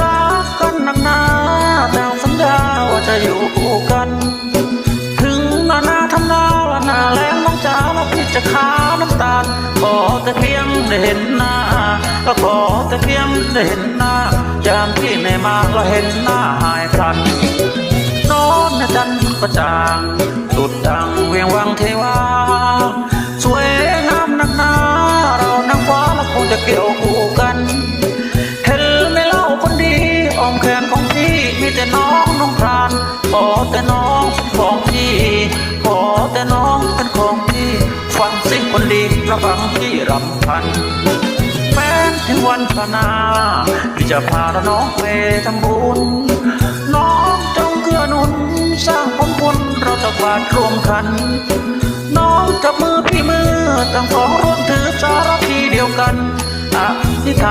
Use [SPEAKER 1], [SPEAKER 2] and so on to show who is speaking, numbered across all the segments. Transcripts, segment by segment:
[SPEAKER 1] รักกันนากหนาต่สัญญาว่าจะอยู่คู่กัน ถึงมาหน้าทำนาละหน้าแรงน้องจ๋าว่าพี่จะขาน้ำตาลขอแต่เพียงได้เห็นหน้าก็ขอแต่เพียงได้เห็นหน้าจามที่ไม่มาก็เห็นหน้าหายพันนอนนะจันก็จางสุดดังเวียงวังเทวาสวยงามนักหนาเรานั่งคว้าแล้วคงจะเกี่ยว แต่น้องเป็นของพี่ขอแต่น้องเป็นของพี่ฟังสิคนดีระฟังพี่รำพันแม้ถึงวันพนาพี่จะพาน้องไปทำบุญน้องจงเกื้อหนุนสร้างผลบุญเราจะกวาดรวมกัน น้องจับมือพี่มือตั้งสองร่วมถือส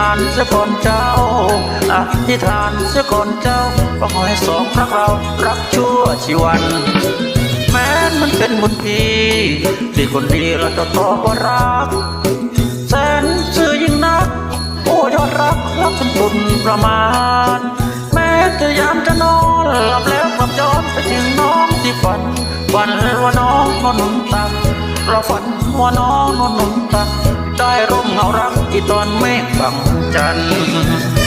[SPEAKER 1] านเสียก่อนเจ้าอธิษฐานเสียก่อนเจ้าก็ขอให้สองรักเรารักชั่วชีวันแม้นมันเป็นบุญพีที่คนดีเราจะตอบว่ารักแสนซื่อยิ่งนัก โอ้ยอดรักรักเป็นตุนประมาณ แม้จะยามจะนอนหลับแล้วกลับย้อนไปถึงน้องที่ฝันฝันว่าน้องนอนหนุนตักเราฝันว่าน้องนอนหนุนตัก ได้ร่มเงารักที่ตอนเมฆบังจันทร์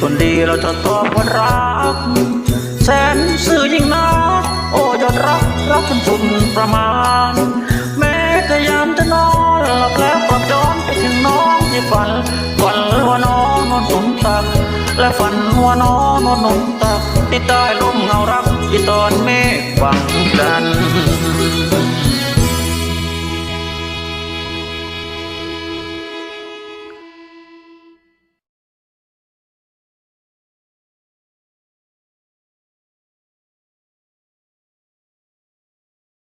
[SPEAKER 1] คนดีเราจะตอบว่ารัก แสนซื่อยิ่งนักโอ้ยอดรักรักเป็นทุนประมาณ แม้แต่ยามจะนอนหลับแล้วกลับย้อนไปถึงน้องที่ฝันฝันว่าน้องนอนหนุนตัก และฝันว่าน้องนอนหนุนตักที่ใต้ร่มเงารักที่ตอนเมฆบังจันทร์